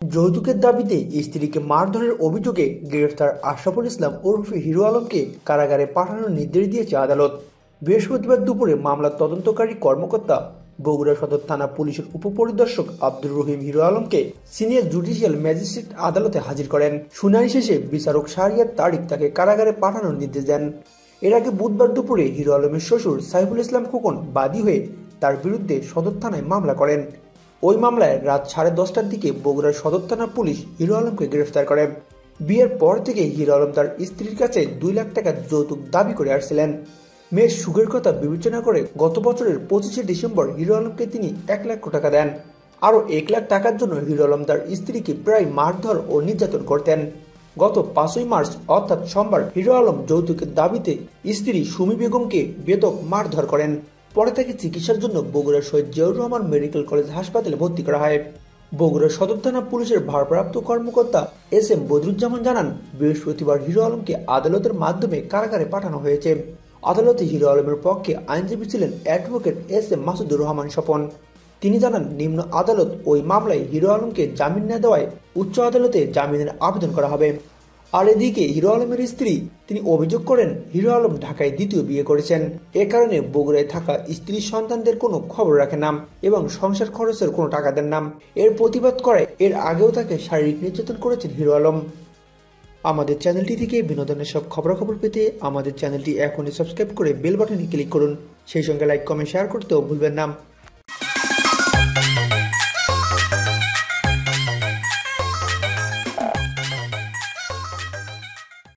যৌতুকের দাবিতে স্ত্রীকে মারধরের অভিযোগে গ্রেফতার আশরাফুল ইসলাম ওরফে হিরো আলমকে কারাগারে পাঠানোর নির্দেশ দিয়েছে আদালত। বৃহস্পতিবার দুপুরে মামলার তদন্তকারী কর্মকর্তা বগুড়া সদর থানা পুলিশের উপপরিদর্শক আব্দুর রহিম হিরো আলমকে সিনিয়র জুডিশিয়াল ম্যাজিস্ট্রেট আদালতে হাজির করেন। শুনানি শেষে বিচারক শাহরিয়ার তারিক তাকে কারাগারে পাঠানোর নির্দেশ দেন। এর আগে বুধবার দুপুরে হিরো আলমের শ্বশুর সাইফুল ইসলাম খোকন বাদী হয়ে তার বিরুদ্ধে সদর থানায় মামলা করেন। ওই মামলায় রাত সাড়ে দশটার দিকে বগুড়ার সদর থানা পুলিশ হিরো আলমকে গ্রেফতার করে। বিয়ের পর থেকে হিরো আলম তার স্ত্রীর কাছে দুই লাখ টাকা যৌতুক দাবি করে আসছিলেন। মেয়ের সুখের কথা বিবেচনা করে গত বছরের পঁচিশে ডিসেম্বর হিরো আলমকে তিনি এক লাখ টাকা দেন। আরও এক লাখ টাকার জন্য হিরো আলম তার স্ত্রীকে প্রায় মারধর ও নির্যাতন করতেন। গত পাঁচই মার্চ, অর্থাৎ সোমবার, হিরো আলম যৌতুকের দাবিতে স্ত্রী সুমি বেগমকে বেদক মারধর করেন। পরে তাকে চিকিৎসার জন্য বগুড়া শহীদ জিয়াউর রহমান মেডিকেল কলেজ হাসপাতালে ভর্তি করা হয়। বগুড়া সদর থানা পুলিশের ভারপ্রাপ্ত কর্মকর্তা এস এম বদরুজ্জামান জানান, বৃহস্পতিবার হিরো আলমকে আদালতের মাধ্যমে কারাগারে পাঠানো হয়েছে। আদালতে হিরো আলমের পক্ষে আইনজীবী ছিলেন advocate S M Masudur Rahman Swapan. তিনি জানান, নিম্ন আদালত ওই মামলায় হিরো আলমকে জামিন না দেওয়ায় উচ্চ আদালতে জামিনের আবেদন করা হবে। আর এদিকে হিরো আলমের স্ত্রী, তিনি অভিযোগ করেন হিরো আলম ঢাকায় দ্বিতীয় বিয়ে করেছেন। এ কারণে বগুড়ায় থাকা স্ত্রীর সন্তানদের কোনো খবর রাখে নাম এবং সংসার খরচের কোনো টাকা দেন নাম এর প্রতিবাদ করে এর আগেও তাকে শারীরিক নির্যাতন করেছেন হিরো আলম। আমাদের চ্যানেলটি থেকে বিনোদনের সব খবরাখবর পেতে আমাদের চ্যানেলটি এখনই সাবস্ক্রাইব করে বেল বাটনে ক্লিক করুন। সেই সঙ্গে লাইক, কমেন্ট শেয়ার করতেও ভুলবেন না।